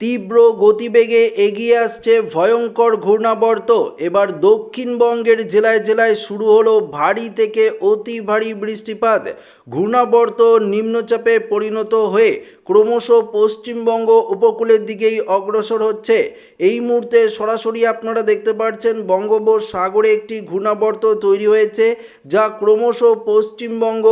তীব্র গতিবেগে এগিয়ে আসছে ভয়ঙ্কর ঘূর্ণাবর্ত। এবার দক্ষিণবঙ্গের জেলায় জেলায় শুরু হলো ভারী থেকে অতি ভারী বৃষ্টিপাত। ঘূর্ণাবর্ত নিম্নচাপে পরিণত হয়ে ক্রমশ পশ্চিমবঙ্গ উপকূলের দিকেই অগ্রসর হচ্ছে। এই মুহূর্তে সরাসরি আপনারা দেখতে পাচ্ছেন বঙ্গোপসাগরে একটি ঘূর্ণাবর্ত তৈরি হয়েছে, যা ক্রমশ পশ্চিমবঙ্গ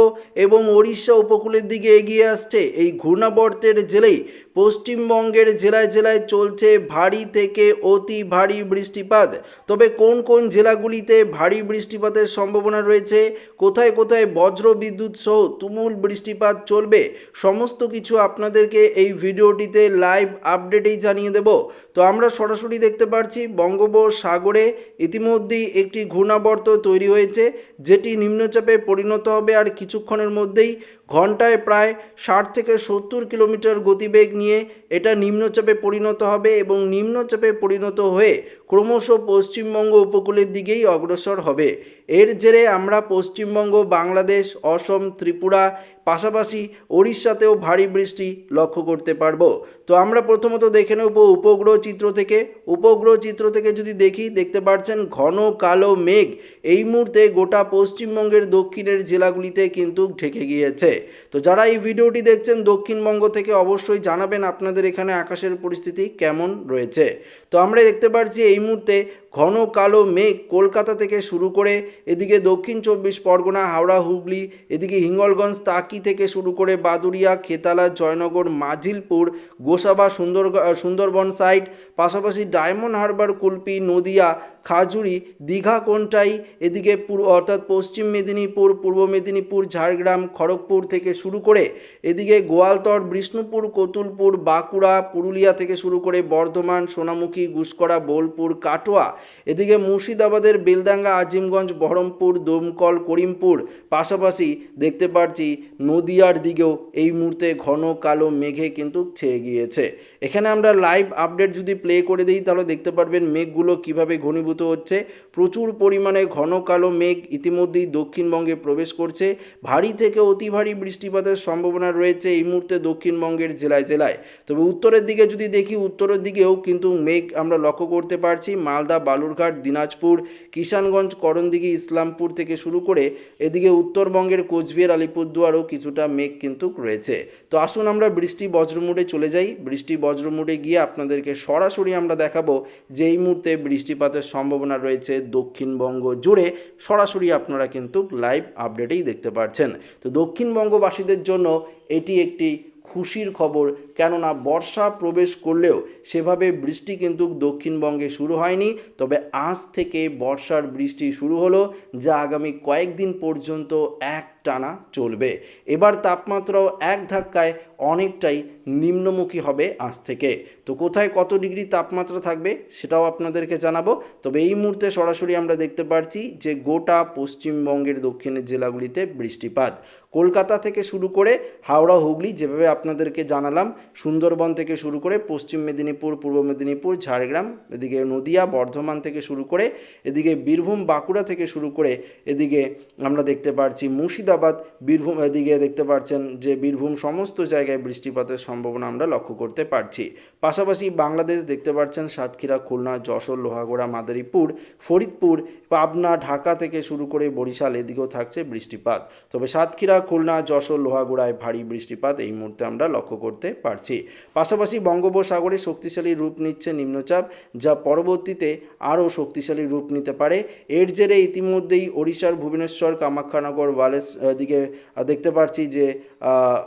এবং ওড়িশা উপকূলের দিকে এগিয়ে আসছে। এই ঘূর্ণাবর্তের জেলেই পশ্চিমবঙ্গের জেলায় জেলায় চলছে ভারী থেকে অতি ভারী বৃষ্টিপাত। তবে কোন কোন জেলাগুলিতে ভারী বৃষ্টিপাতের সম্ভাবনা রয়েছে, কোথায় কোথায় বজ্র বিদ্যুৎ সহ তুমুল বৃষ্টিপাত চলবে, সমস্ত কিছু আপনাদেরকে এই ভিডিওটিতে লাইভ আপডেটেই জানিয়ে দেব। তো আমরা সরাসরি দেখতে পাচ্ছি বঙ্গোপসাগরে ইতিমধ্যেই একটি ঘূর্ণাবর্ত তৈরি হয়েছে, যেটি নিম্নচাপে পরিণত হবে আর কিছুক্ষণের মধ্যেই ঘন্টায় প্রায় ষাট থেকে সত্তর কিলোমিটার গতিবেগ নিয়ে এটা নিম্নচাপে পরিণত হবে এবং নিম্নচাপে পরিণত হয়ে ক্রমশ পশ্চিমবঙ্গ উপকূলের দিকেই অগ্রসর হবে। এর জেরে আমরা পশ্চিমবঙ্গ, বাংলাদেশ, অসম, ত্রিপুরা, পাশাপাশি ওড়িশাতেও ভারী বৃষ্টি লক্ষ্য করতে পারব। তো আমরা প্রথমত দেখে নেব উপগ্রহ চিত্র থেকে। উপগ্রহ চিত্র থেকে যদি দেখি, দেখতে পাচ্ছেন ঘন কালো মেঘ। এই মুহূর্তে গোটা পশ্চিমবঙ্গের দক্ষিণের জেলাগুলিতে কিন্তু ঢেকে গিয়েছে। তো যারা এই ভিডিওটি দেখছেন, দক্ষিণবঙ্গ থেকে অবশ্যই জানাবেন আপনাদের এখানে আকাশের পরিস্থিতি কেমন রয়েছে। তো আমরা দেখতে পাচ্ছি এই মুহূর্তে ঘন কালো মেঘ কলকাতা থেকে শুরু করে এদিকে দক্ষিণ চব্বিশ পরগনা, হাওড়া, হুগলি, এদিকে হিঙ্গলগঞ্জ, তাকি থেকে শুরু করে বাদুরিয়া খেতালা, জয়নগর, মাজিলপুর, গোসাবা সুন্দর সুন্দরবন সাইড পাশাপাশি ডায়মন্ড হারবার, কুলপি, নদিয়া, খাজুরি, দীঘা, কোনটাই, এদিকে পূর্ব অর্থাৎ পশ্চিম মেদিনীপুর, পূর্ব মেদিনীপুর, ঝাড়গ্রাম, খড়গপুর থেকে শুরু করে এদিকে গোয়ালতর, বিষ্ণুপুর, কতুলপুর, বাঁকুড়া, পুরুলিয়া থেকে শুরু করে বর্ধমান, সোনামুখী গুসকরা বোলপুর, কাটোয়া এদিকে মুর্শিদাবাদের বেলদাঙ্গা আজিমগঞ্জ, বহরমপুর, দমকল, করিমপুর পাশাপাশি দেখতে পাচ্ছি নদিয়ার দিকেও এই মুহূর্তে ঘন কালো মেঘে কিন্তু ছেয়ে গিয়েছে। এখানে আমরা লাইভ আপডেট যদি প্লে করে দিই, তাহলে দেখতে পারবেন মেঘগুলো কীভাবে ঘনীভূত হচ্ছে। প্রচুর পরিমাণে ঘন কালো মেঘ ইতিমধ্যেই দক্ষিণবঙ্গে প্রবেশ করছে। ভারী থেকে অতি ভারী বৃষ্টিপাতের সম্ভাবনা রয়েছে এই মুহূর্তে দক্ষিণবঙ্গের জেলায় জেলায়। তবে উত্তরের দিকে যদি দেখি, উত্তরের দিকেও কিন্তু মেঘ আমরা লক্ষ্য করতে পারছি। মালদা বালুরঘাট, দিনাজপুর, কিষানগঞ্জ, করণদিঘি, ইসলামপুর থেকে শুরু করে এদিকে উত্তরবঙ্গের কোচবিহার, আলিপুরদুয়ারও কিছুটা মেঘ কিন্তু রয়েছে। তো আসুন আমরা বৃষ্টি বজ্রমুডে চলে যাই। বৃষ্টি বজ্রমুডে গিয়ে আপনাদেরকে সরাসরি আমরা দেখাবো যে এই মুহূর্তে বৃষ্টিপাতের সম্ভাবনা রয়েছে দক্ষিণবঙ্গ জুড়ে। সরাসরি আপনারা কিন্তু লাইভ আপডেটেই দেখতে পাচ্ছেন তো দক্ষিণবঙ্গবাসীদের জন্য এটি একটি খুশির খবর। কেননা বর্ষা প্রবেশ করলেও সেভাবে বৃষ্টি কিন্তু দক্ষিণবঙ্গে শুরু হয়নি। তবে আজ থেকে বর্ষার বৃষ্টি শুরু হলো, যা আগামী কয়েকদিন পর্যন্ত এক টানা চলবে। এবার তাপমাত্রাও এক ধাক্কায় অনেকটাই নিম্নমুখী হবে আজ থেকে। তো কোথায় কত ডিগ্রি তাপমাত্রা থাকবে সেটাও আপনাদেরকে জানাব। তবে এই মুহূর্তে সরাসরি আমরা দেখতে পাচ্ছি যে গোটা পশ্চিমবঙ্গের দক্ষিণের জেলাগুলিতে বৃষ্টিপাত। কলকাতা থেকে শুরু করে হাওড়া, হুগলি যেভাবে আপনাদেরকে জানালাম, সুন্দরবন থেকে শুরু করে পশ্চিম মেদিনীপুর, পূর্ব মেদিনীপুর, ঝাড়গ্রাম, এদিকে নদিয়া, বর্ধমান থেকে শুরু করে এদিকে বীরভূম, বাঁকুড়া থেকে শুরু করে এদিকে আমরা দেখতে পাচ্ছি মুর্শিদাবাদ, বীরভূম এদিকে দেখতে পাচ্ছেন যে বীরভূম সমস্ত জায়গায় বৃষ্টিপাতের সম্ভাবনা আমরা লক্ষ্য করতে পারছি। পাশাপাশি বাংলাদেশ দেখতে পাচ্ছেন সাতক্ষীরা, খুলনা, যশোর, লোহাগড়া, মাদারীপুর, ফরিদপুর, পাবনা, ঢাকা থেকে শুরু করে বরিশাল এদিকেও থাকছে বৃষ্টিপাত। তবে সাতক্ষীরা, খুলনা, যশোর, লোহাগড়ায় ভারী বৃষ্টিপাত এই মুহূর্তে আমরা লক্ষ্য করতে পারছি। পাশাপাশি বঙ্গোপসাগরে শক্তিশালী রূপ নিচ্ছে নিম্নচাপ, যা পরবর্তীতে আরও শক্তিশালী রূপ নিতে পারে। এর জেরে ইতিমধ্যেই ওড়িশার ভুবনেশ্বর, কামাখ্যানগর, ওয়ালেস দিকে দেখতে পাচ্ছি যে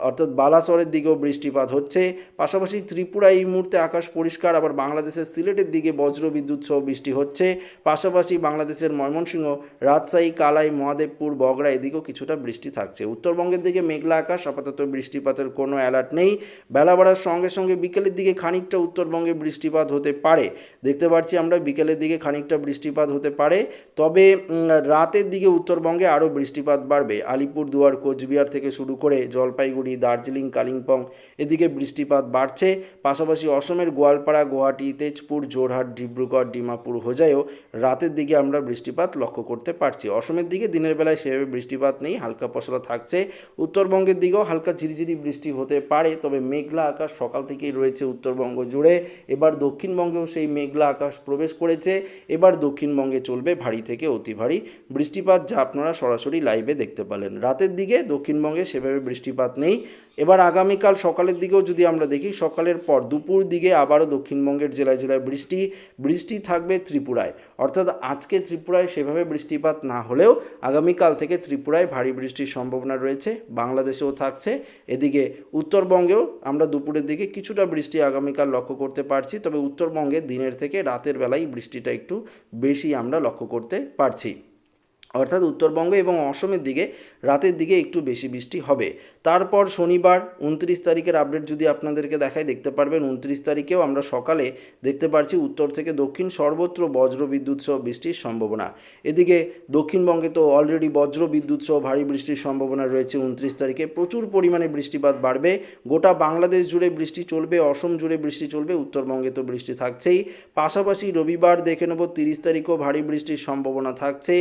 অর্থাৎ বালাসরের দিকেও বৃষ্টিপাত হচ্ছে। পাশাপাশি ত্রিপুরা এই মুহূর্তে আকাশ পরিষ্কার, আবার বাংলাদেশের সিলেটের দিকে বজ্র বিদ্যুৎ সহ বৃষ্টি হচ্ছে। পাশাপাশি বাংলাদেশের ময়মনসিংহ, রাজশাহী, কালাই, মহাদেবপুর, বগড়া এদিকেও কিছুটা বৃষ্টি থাকছে। উত্তরবঙ্গের দিকে মেঘলা আকাশ, আপাতত বৃষ্টিপাতের কোনো অ্যালার্ট নেই। বেলা বাড়ার সঙ্গে সঙ্গে বিকেলের দিকে খানিকটা উত্তরবঙ্গে বৃষ্টিপাত হতে পারে। দেখতে পাচ্ছি আমরা বিকেলের দিকে খানিকটা বৃষ্টিপাত হতে পারে। তবে রাতের দিকে উত্তরবঙ্গে আরও বৃষ্টিপাত বাড়বে। আলিপুর, দুয়ার, কোচবিহার থেকে শুরু করে জলপাইগুড়ি, দার্জিলিং, কালিম্পং এদিকে বৃষ্টিপাত বাড়ছে। পাশাপাশি অসমের গোয়ালপাড়া, গুয়াহাটি, তেজপুর জোরহাট ডিব্রুগড়, ডিমাপুর হোজাইও রাতের দিকে আমরা বৃষ্টিপাত লক্ষ্য করতে পারছি। অসমের দিকে দিনের বেলায় সেভাবে বৃষ্টিপাত নেই, হালকা পশলা থাকছে। উত্তরবঙ্গের দিকেও হালকা ঝিরিঝিরি বৃষ্টি হতে পারে, তবে মেঘলা আকাশ সকাল থেকেই রয়েছে উত্তরবঙ্গ জুড়ে। এবার দক্ষিণবঙ্গেও সেই মেঘলা আকাশ প্রবেশ করেছে। এবার দক্ষিণবঙ্গে চলবে ভারী থেকে অতি ভারী বৃষ্টিপাত, যা আপনারা সরাসরি লাইভে দেখতে পেলেন রাতের দিকে দক্ষিণবঙ্গে সেভাবে বৃষ্টিপাত নেই। এবার আগামীকাল সকালের দিকেও যদি আমরা দেখি, সকালের পর দুপুর দিকে আবারও দক্ষিণবঙ্গের জেলায় জেলায় বৃষ্টি বৃষ্টি থাকবে ত্রিপুরায়। অর্থাৎ আজকে ত্রিপুরায় সেভাবে বৃষ্টিপাত না হলেও আগামীকাল থেকে ত্রিপুরায় ভারী বৃষ্টির সম্ভাবনা রয়েছে, বাংলাদেশেও থাকছে। এদিকে উত্তরবঙ্গেও আমরা দুপুরের দিকে কিছুটা বৃষ্টি আগামীকাল লক্ষ্য করতে পারছি, তবে উত্তরবঙ্গে দিনের থেকে রাতের বেলায় বৃষ্টিটা একটু বেশি আমরা লক্ষ্য করতে পারছি। অর্থাৎ উত্তরবঙ্গ এবং অসমের দিকে রাতের দিকে একটু বেশি বৃষ্টি হবে। তারপর শনিবার উনত্রিশ তারিখের আপডেট যদি আপনাদেরকে দেখায় দেখতে পারবেন উনত্রিশ তারিখেও আমরা সকালে দেখতে পাচ্ছি উত্তর থেকে দক্ষিণ সর্বত্র বজ্র বিদ্যুৎ সহ বৃষ্টির সম্ভাবনা। এদিকে দক্ষিণবঙ্গে তো অলরেডি বজ্র বিদ্যুৎ সহ ভারী বৃষ্টির সম্ভাবনা রয়েছে উনত্রিশ তারিখে। প্রচুর পরিমাণে বৃষ্টিপাত বাড়বে। গোটা বাংলাদেশ জুড়ে বৃষ্টি চলবে, অসম জুড়ে বৃষ্টি চলবে, উত্তরবঙ্গে তো বৃষ্টি থাকছেই। পাশাপাশি রবিবার দেখে নেব তিরিশ তারিখও ভারী বৃষ্টির সম্ভাবনা থাকছে।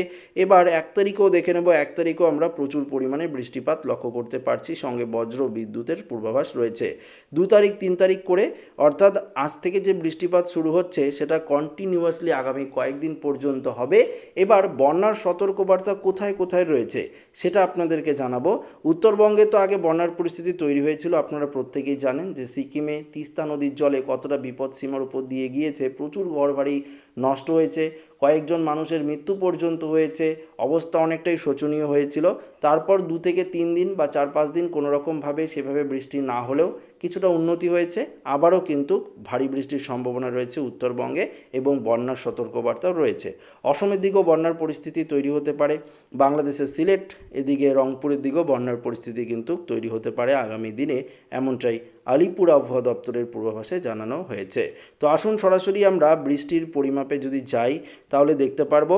এবার এক তারিখও দেখে নেব, এক তারিখও আমরা প্রচুর পরিমাণে বৃষ্টিপাত লক্ষ্য করতে পারছি। সঙ্গে বজ্র বিদ্যুতের পূর্বাভাস রয়েছে। দু তারিখ, তিন তারিখ করে, অর্থাৎ আজ থেকে যে বৃষ্টিপাত শুরু হচ্ছে, সেটা কন্টিনিউয়াসলি আগামী কয়েকদিন পর্যন্ত হবে। এবার বন্যার সতর্কবার্তা কোথায় কোথায় রয়েছে, সেটা আপনাদেরকে জানাব। উত্তরবঙ্গে তো আগে বন্যার পরিস্থিতি তৈরি হয়েছিল, আপনারা প্রত্যেকেই জানেন যে সিকিমে তিস্তা নদীর জলে কতটা বিপদ সীমার উপর দিয়ে গিয়েছে, প্রচুর ঘরবাড়ি নষ্ট হয়েছে, কয়েকজন মানুষের মৃত্যু পর্যন্ত হয়েছে, অবস্থা অনেকটাই শোচনীয় হয়েছিল। তারপর দু থেকে তিন দিন বা চার পাঁচ দিন কোনো রকমভাবে সেভাবে বৃষ্টি না হলেও কিছুটা উন্নতি হয়েছে। আবারও কিন্তু ভারী বৃষ্টির সম্ভাবনা রয়েছে উত্তরবঙ্গে এবং বন্যার সতর্কবার্তাও রয়েছে। অসমের দিকেও বন্যার পরিস্থিতি তৈরি হতে পারে। বাংলাদেশের সিলেট, এদিকে রংপুরের দিকেও বন্যার পরিস্থিতি কিন্তু তৈরি হতে পারে আগামী দিনে। এমনটাই আলিপুর আবহাওয়া দপ্তরের পূর্বাভাসে জানানো হয়েছে। তো আসুন সরাসরি আমরা বৃষ্টির পরিমাপে যদি যাই, তাহলে দেখতে পারব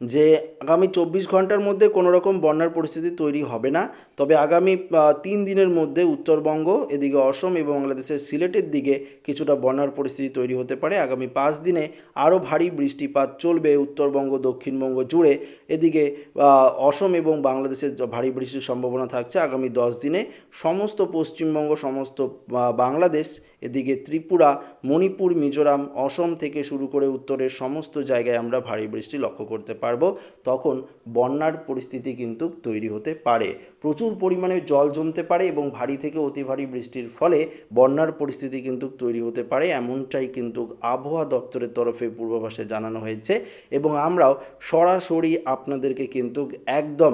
যে আগামী চব্বিশ ঘণ্টার মধ্যে কোনো রকম বন্যার পরিস্থিতি তৈরি হবে না। তবে আগামী তিন দিনের মধ্যে উত্তরবঙ্গ, এদিকে অসম এবং বাংলাদেশের সিলেটের দিকে কিছুটা বন্যার পরিস্থিতি তৈরি হতে পারে। আগামী পাঁচ দিনে আরও ভারী বৃষ্টিপাত চলবে উত্তরবঙ্গ, দক্ষিণবঙ্গ জুড়ে। এদিকে অসম এবং বাংলাদেশের ভারী বৃষ্টির সম্ভাবনা থাকছে আগামী দশ দিনে। সমস্ত পশ্চিমবঙ্গ, সমস্ত বাংলাদেশ, এদিকে ত্রিপুরা, মণিপুর, মিজোরাম, অসম থেকে শুরু করে উত্তরের সমস্ত জায়গায় আমরা ভারী বৃষ্টি লক্ষ্য করতে পারব। তখন বন্যার পরিস্থিতি কিন্তু তৈরি হতে পারে। প্রচুর পরিমাণে জল জমতে পারে এবং ভারী থেকে অতি ভারী বৃষ্টির ফলে বন্যার পরিস্থিতি কিন্তু তৈরি হতে পারে। এমনটাই কিন্তু আবহাওয়া দপ্তরের তরফে পূর্বাভাসে জানানো হয়েছে এবং আমরাও সরাসরি আপনাদেরকে কিন্তু একদম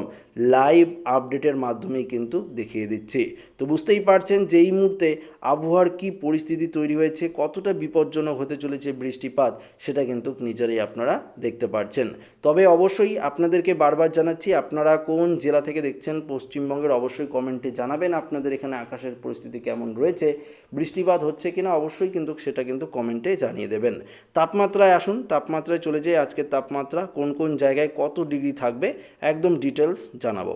লাইভ আপডেটের মাধ্যমেই কিন্তু দেখিয়ে দিচ্ছি। তো বুঝতেই পারছেন যে এই মুহূর্তে আবহাওয়ার কি পরিস্থিতি তৈরি হয়েছে, কতটা বিপজ্জনক হতে চলেছে বৃষ্টিপাত, সেটা কিন্তু নিজেরাই আপনারা দেখতে পারছেন। তবে অবশ্যই আপনাদেরকে বারবার জানাচ্ছি, আপনারা কোন জেলা থেকে দেখছেন পশ্চিমবঙ্গের অবশ্যই কমেন্টে জানাবেন আপনাদের এখানে আকাশের পরিস্থিতি কেমন রয়েছে, বৃষ্টিপাত হচ্ছে কিনা অবশ্যই কিন্তু সেটা কিন্তু কমেন্টে জানিয়ে দেবেন। তাপমাত্রায় আসুন, তাপমাত্রায় চলে যাই আজকের তাপমাত্রা কোন কোন জায়গায় কত ডিগ্রি থাকবে, একদম ডিটেলস জানাব।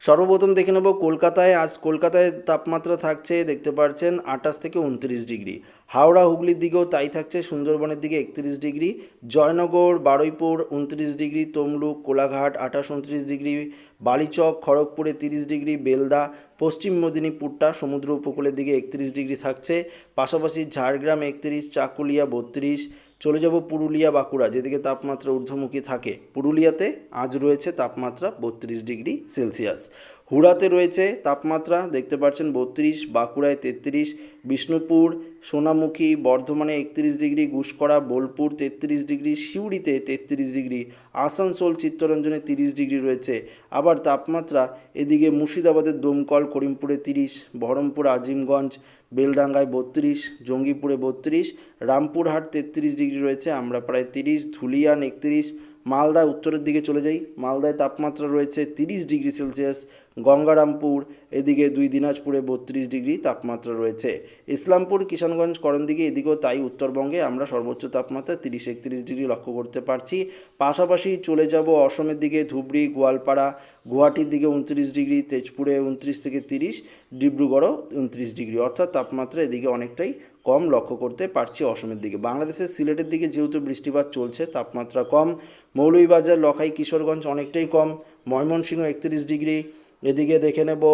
সর্বপ্রথম দেখে নেব কলকাতায়, আজ কলকাতায় তাপমাত্রা থাকছে, দেখতে পাচ্ছেন আঠাশ থেকে উনত্রিশ ডিগ্রি। হাওড়া, হুগলির দিকেও তাই থাকছে, সুন্দরবনের দিকে একত্রিশ ডিগ্রি। জয়নগর, বারুইপুর, উনত্রিশ ডিগ্রি। তমলুক, কোলাঘাট, আঠাশ, উনত্রিশ ডিগ্রি। বালিচক, খড়গপুরে তিরিশ ডিগ্রি। বেলদা, পশ্চিম মেদিনীপুরটা সমুদ্র উপকূলের দিকে একত্রিশ ডিগ্রি থাকছে। পাশাপাশি ঝাড়গ্রাম একত্রিশ, চাকুলিয়া বত্রিশ। চলে যাব পুরুলিয়া বাঁকুড়া, যেদিকে তাপমাত্রা ঊর্ধ্বমুখী থাকে। পুরুলিয়াতে আজ রয়েছে তাপমাত্রা বত্রিশ ডিগ্রি সেলসিয়াস। হুড়াতে রয়েছে তাপমাত্রা, দেখতে পাচ্ছেন বত্রিশ, বাঁকুড়ায় তেত্রিশ, বিষ্ণুপুর, সোনামুখী, বর্ধমানে একত্রিশ ডিগ্রি গুসকরা বোলপুর তেত্রিশ ডিগ্রি, সিউড়িতে তেত্রিশ ডিগ্রি, আসানসোল, চিত্তরঞ্জনে তিরিশ ডিগ্রি রয়েছে। আবার তাপমাত্রা এদিকে মুর্শিদাবাদের দমকল, করিমপুরে তিরিশ, বহরমপুর, আজিমগঞ্জ বেলডাঙ্গায় বত্রিশ, জঙ্গিপুরে বত্রিশ, রামপুরহাট তেত্রিশ ডিগ্রি রয়েছে, আমরা প্রায় তিরিশ, ধুলিয়ান একত্রিশ, মালদায় উত্তরের দিকে চলে যাই, মালদায় তাপমাত্রা রয়েছে তিরিশ ডিগ্রি সেলসিয়াস গঙ্গারামপুর, এদিকে দুই দিনাজপুরে বত্রিশ ডিগ্রি তাপমাত্রা রয়েছে। ইসলামপুর কিষানগঞ্জ করণদিঘি, এদিকেও তাই উত্তরবঙ্গে আমরা সর্বোচ্চ তাপমাত্রা তিরিশ একত্রিশ ডিগ্রি লক্ষ্য করতে পারছি। পাশাপাশি চলে যাব অসমের দিকে ধুবড়ি, গোয়ালপাড়া, গুয়াহাটির দিকে উনত্রিশ ডিগ্রি, তেজপুরে উনত্রিশ থেকে তিরিশ, ডিব্রুগড়ও উনত্রিশ ডিগ্রি। অর্থাৎ তাপমাত্রা এদিকে অনেকটাই কম লক্ষ্য করতে পারছি অসমের দিকে। বাংলাদেশের সিলেটের দিকে যেহেতু বৃষ্টিপাত চলছে, তাপমাত্রা কম। মৌলভীবাজার, লখাই, কিশোরগঞ্জ অনেকটাই কম। ময়মনসিংহ একত্রিশ ডিগ্রি। এদিকে দেখে নেব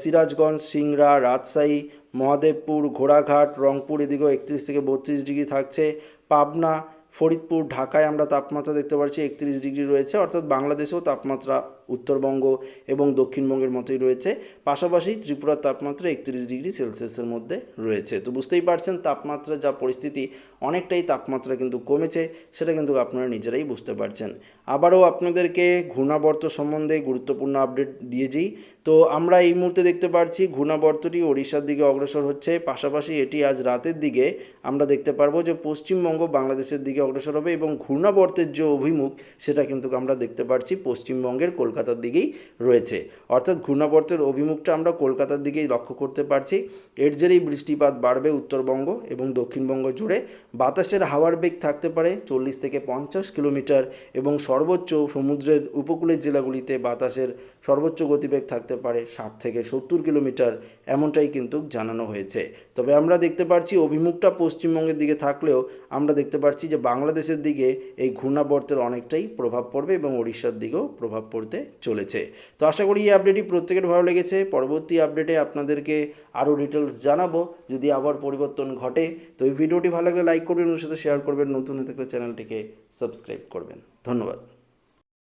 সিরাজগঞ্জ সিংরা রাজশাহী, মহাদেবপুর, ঘোড়াঘাট, রংপুর, এদিকেও একত্রিশ থেকে বত্রিশ ডিগ্রি থাকছে। পাবনা, ফরিদপুর, ঢাকায় আমরা তাপমাত্রা দেখতে পাচ্ছি একত্রিশ ডিগ্রি রয়েছে। অর্থাৎ বাংলাদেশেও তাপমাত্রা উত্তরবঙ্গ এবং দক্ষিণবঙ্গের মতোই রয়েছে। পাশাপাশি ত্রিপুরার তাপমাত্রা একত্রিশ ডিগ্রি সেলসিয়াসের মধ্যে রয়েছে। তো বুঝতেই পারছেন, তাপমাত্রা যা পরিস্থিতি, অনেকটাই তাপমাত্রা কিন্তু কমেছে, সেটা কিন্তু আপনারা নিজেরাই বুঝতে পারছেন। আবারও আপনাদেরকে ঘূর্ণাবর্ত সম্বন্ধে গুরুত্বপূর্ণ আপডেট দিয়েছি তো আমরা এই মুহূর্তে দেখতে পাচ্ছি ঘূর্ণাবর্তটি ওড়িশার দিকে অগ্রসর হচ্ছে। পাশাপাশি এটি আজ রাতের দিকে আমরা দেখতে পারব যে পশ্চিমবঙ্গ বাংলাদেশের দিকে অগ্রসর হবে এবং ঘূর্ণাবর্তের যে অভিমুখ, সেটা কিন্তু আমরা দেখতে পাচ্ছি পশ্চিমবঙ্গের কলকাতার দিকেই রয়েছে। অর্থাৎ ঘূর্ণাবর্তের অভিমুখটা আমরা কলকাতার দিকেই লক্ষ্য করতে পারছি। এর জেরেই বৃষ্টিপাত বাড়বে উত্তরবঙ্গ এবং দক্ষিণবঙ্গ জুড়ে। বাতাসের হাওয়ার বেগ থাকতে পারে চল্লিশ থেকে পঞ্চাশ কিলোমিটার এবং সর্বোচ্চ সমুদ্রের উপকূলের জেলাগুলিতে বাতাসের সর্বোচ্চ গতিবেগ থাকতে পারে ষাট থেকে সত্তর কিলোমিটার। এমনটাই কিন্তু জানানো হয়েছে। তবে আমরা দেখতে পাচ্ছি অভিমুখটা পশ্চিমবঙ্গের দিকে থাকলেও আমরা দেখতে পাচ্ছি যে বাংলাদেশের দিকে এই ঘূর্ণাবর্তের অনেকটাই প্রভাব পড়বে এবং ওড়িশার দিকেও প্রভাব পড়তে চলেছে। তো আশা করি এই আপডেটটি প্রত্যেকের ভালো লেগেছে। পরবর্তী আপডেটে আপনাদেরকে আরও ডিটেলস জানাব। যদি আবার পরিবর্তন ঘটে, তো এই ভিডিওটি ভালো লাগলে লাইক করবেন ওর সাথে শেয়ার করবেন, নতুন হতে থাকলে চ্যানেলটিকে সাবস্ক্রাইব করবেন। ধন্যবাদ।